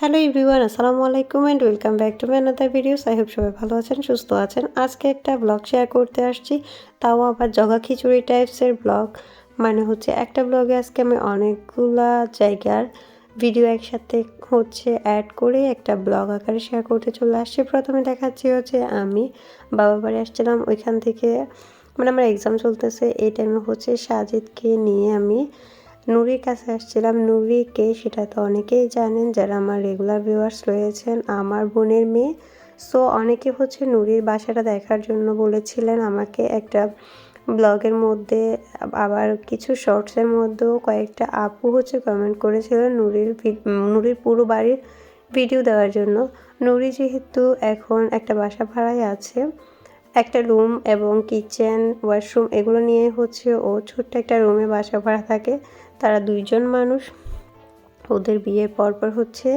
Hello everyone, আসসালামু আলাইকুম and welcome back to my another videos I hope সবাই ভালো আছেন, সুস্থ আছেন। আজকে একটা ব্লগ শেয়ার করতে আসছি। তাও আবার জগা খিচুড়ি টাইপসের ব্লগ মানে হচ্ছে একটা ব্লগে আজকে আমি অনেকগুলা জায়গার ভিডিও একসাথে হচ্ছে অ্যাড করে একটা ব্লগ আকারে শেয়ার করতে চলে আসছি। প্রথমে দেখাচ্ছি হচ্ছে আমি বাবা বাড়ি আসছিলাম, ওইখান থেকে মানে আমার এক্সাম চলতেছে। এই টাইমে হচ্ছে সাজিদকে নিয়ে আমি নুরির কাছে আসছিলাম। নুরিকে সেটা তো অনেকেই জানেন যারা আমার রেগুলার ভিউয়ার্স রয়েছেন, আমার বোনের মেয়ে। সো অনেকে হচ্ছে নুরির বাসাটা দেখার জন্য বলেছিলেন আমাকে একটা ব্লগের মধ্যে, আবার কিছু শর্টসের মধ্যেও কয়েকটা আপু হচ্ছে কমেন্ট করেছিলেন নুরির নুরির পুরো বাড়ির ভিডিও দেওয়ার জন্য। নুরি যেহেতু এখন একটা বাসা ভাড়ায় আছে একটা রুম এবং কিচেন, ওয়াশরুম, এগুলো নিয়ে হচ্ছে ও ছোট্ট একটা রুমে বাসা ভাড়া থাকে। তারা দুইজন মানুষ। ওদের বিয়ের পরপর হচ্ছে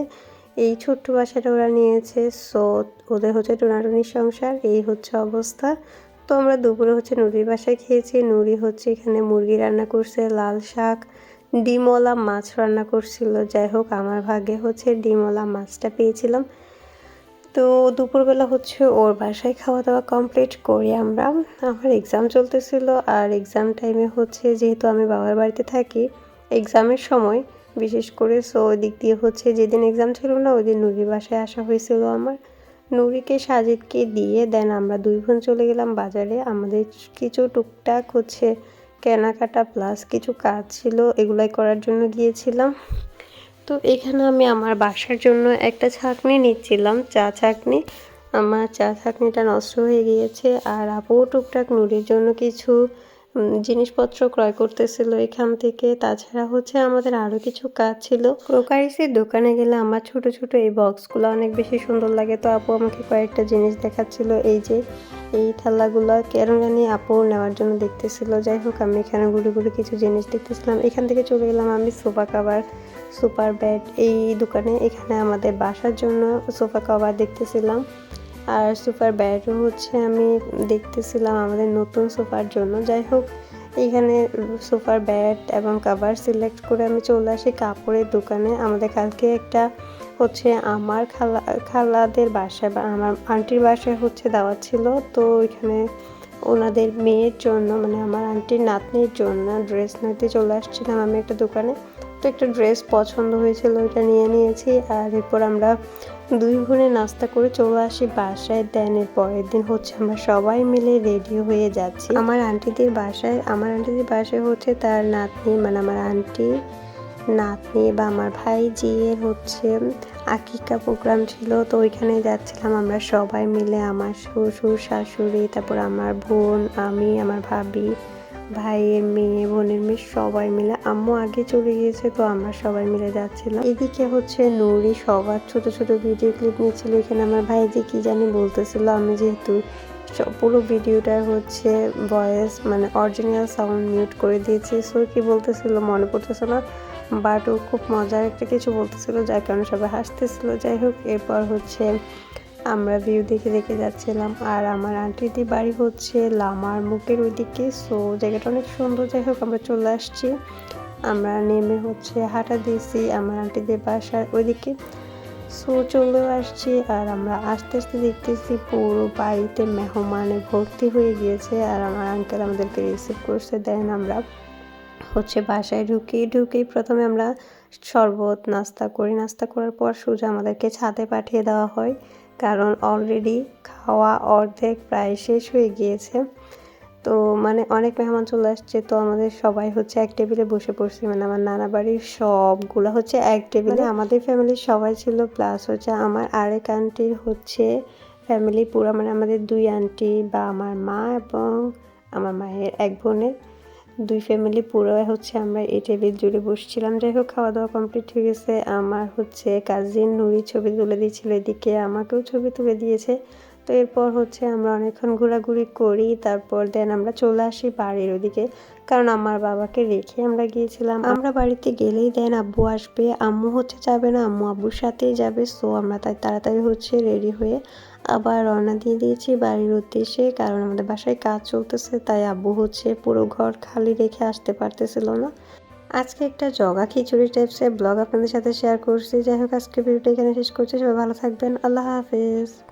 এই ছোট্ট বাসাটা ওরা নিয়েছে। সো, ওদের হচ্ছে টোনাটুনির সংসার, এই হচ্ছে অবস্থা। তো আমরা দুপুরে হচ্ছে নুরির বাসায় খেয়েছি। নুরি হচ্ছে এখানে মুরগি রান্না করছে, লাল শাক, ডিমওয়ালা মাছ রান্না করছিল। যাই হোক, আমার ভাগে হচ্ছে ডিমওয়ালা মাছটা পেয়েছিলাম। তো দুপুরবেলা হচ্ছে ওর বাসায় খাওয়া দাওয়া কমপ্লিট করি আমরা। আমার এক্সাম চলতেছিল আর এক্সাম টাইমে হচ্ছে যেহেতু আমি বাবার বাড়িতে থাকি এক্সামের সময় বিশেষ করে সো ওই দিক দিয়ে হচ্ছে যেদিন এক্সাম ছিল না ওই দিন নুরির বাসায় আসা হয়েছিল আমার। নুরিকে, সাজিদকে দিয়ে দেন আমরা দুই বোন চলে গেলাম বাজারে। আমাদের কিছু টুকটাক হচ্ছে কেনাকাটা প্লাস কিছু কাজ ছিল, এগুলাই করার জন্য গিয়েছিলাম। তো এখানে আমি আমার বাসার জন্য একটা ছাঁকনি নিচ্ছিলাম। চা ছাঁকনি আমার চা ছাঁকনিটা নষ্ট হয়ে গিয়েছে আর আপু টুকটাক নুরির জন্য কিছু জিনিসপত্র ক্রয় করতেছিল এখান থেকে। তাছাড়া হচ্ছে আমাদের আরও কিছু কাজ ছিল। ক্রোকারিসের দোকানে গেলে আমার ছোট ছোট এই বক্সগুলো অনেক বেশি সুন্দর লাগে। তো আপু আমাকে কয়েকটা জিনিস দেখাচ্ছিল। এই যে, এই থালাগুলো কেন জানি আপু নেওয়ার জন্য দেখতেছিল। যাই হোক, আমি এখানে ঘুরে ঘুরে কিছু জিনিস দেখতেছিলাম। এখান থেকে চলে গেলাম আমি সোফা কাভার সুপার বেড এই দোকানে। এখানে আমাদের বাসার জন্য সোফা কভার দেখতেছিলাম। আর সুপার ব্যাডও হচ্ছে আমি দেখতেছিলাম আমাদের নতুন সোফার জন্য। যাই হোক, এখানে সোফার ব্যাট এবং কাভার সিলেক্ট করে আমি চলে আসি কাপড়ের দোকানে। আমাদের কালকে একটা হচ্ছে আমার খালা, খালাদের বাসায় বা আমার আন্টির বাসায় হচ্ছে দাওয়াত ছিল। তো ওইখানে ওনাদের মেয়ের জন্য মানে আমার আন্টির নাতনির জন্য ড্রেস নিতে চলে আসছিলাম আমি একটা দোকানে। তো একটা ড্রেস পছন্দ হয়েছিল, ওইটা নিয়ে নিয়েছি। আর এরপর আমরা দুই বোনে নাস্তা করে চলে আসি বাসায়। দেন পরের দিন হচ্ছে আমরা সবাই মিলে রেডি হয়ে যাচ্ছি। আমার আন্টিদের বাসায়, আমার আন্টিদের বাসায় হচ্ছে তার নাতনি মানে আমার আন্টি, নাতনি বা আমার ভাই জিয়ের হচ্ছে আকিকা প্রোগ্রাম ছিল। তো ওইখানে যাচ্ছিলাম আমরা সবাই মিলে, আমার শ্বশুর, শাশুড়ি, তারপর আমার বোন, আমি, আমার ভাবি। ভাইয়ের মেয়ে, বোনের মেয়ে সবাই মিলে। আম্মু আগে চলে গিয়েছে তো আমরা সবাই মিলে যাচ্ছিলাম। এদিকে হচ্ছে নুরি সবার ছোট ছোট ভিডিও ক্লিপ নিয়েছিল এখানে আমার ভাই যে কি জানি বলতেছিল, আমি যেহেতু পুরো ভিডিওটা হচ্ছে ভয়েস মানে অরিজিনাল সাউন্ড মিউট করে দিয়েছি। সো কি বলতেছিল মনে পড়তেছে না বাট ও খুব মজার একটা কিছু বলতেছিল, যার কারণে সবাই হাসতেছিল। যাই হোক, এরপর হচ্ছে আমরা ভিউ দেখে দেখে যাচ্ছিলাম। আর আমার আন্টিদের বাড়ি হচ্ছে লামার মুখের ওইদিকে। সো জায়গাটা অনেক সুন্দর। যাই হোক, আমরা চলে আসছি। আমরা নেমে হচ্ছে হাঁটা দিয়েছি আমার আন্টিদের বাসার ওইদিকে। সো চলেও আসছি আর আমরা আস্তে আস্তে দেখতেছি পুরো বাড়িতে মেহমানে ভর্তি হয়ে গিয়েছে। আর আমার আঙ্কেল আমাদেরকে রিসিভ করতে দেন আমরা হচ্ছে বাসায় ঢুকি। ঢুকেই প্রথমে আমরা শরবত, নাস্তা করি। নাস্তা করার পর সোজা আমাদেরকে ছাদে পাঠিয়ে দেওয়া হয়। কারণ অলরেডি খাওয়া অর্ধেক প্রায় শেষ হয়ে গিয়েছে। তো মানে অনেক মেহমান চলে আসছে, তো আমাদের সবাই হচ্ছে এক টেবিলে বসে পড়ছি। মানে আমার নানা বাড়ির সবগুলো হচ্ছে এক টেবিলে। আমাদের ফ্যামিলির সবাই ছিল প্লাস হচ্ছে আমার আরেক আন্টির হচ্ছে ফ্যামিলি পুরো মানে আমাদের দুই আন্টি বা আমার মা এবং আমার মায়ের এক বোনের। দুই ফ্যামিলি পুরো হচ্ছে আমরা এই টেবিল জুড়ে বসছিলাম। যাই হোক খাওয়া দাওয়া কমপ্লিট হয়ে গেছে। আমার হচ্ছে কাজিন নুরি ছবি তুলে দিয়েছিল এদিকে, আমাকেও ছবি তুলে দিয়েছে। তো এরপর হচ্ছে আমরা অনেকক্ষণ ঘোরাঘুরি করি, তারপর দেন আমরা চলে আসি বাড়ির ওদিকে। কারণ আমার বাবাকে রেখে আমরা গিয়েছিলাম। আমরা বাড়িতে গেলেই দেন আব্বু আসবে, আম্মু হচ্ছে যাবে না, আম্মু আব্বুর সাথেই যাবে সো আমরা তাই তাড়াতাড়ি হচ্ছে রেডি হয়ে আবার রওনা দিয়ে দিয়েছি বাড়ির উদ্দেশ্যে। কারণ আমাদের বাসায় কাজ চলতেছে, তাই আব্বু হচ্ছে পুরো ঘর খালি রেখে আসতে পারতেছিল না। আজকে একটা জগা খিচুড়ি টাইপসের ব্লগ আপনাদের সাথে শেয়ার করছি। যাই হোক আজকে ভিডিওটা এখানে শেষ করছি। সবাই ভালো থাকবেন। আল্লাহ হাফেজ।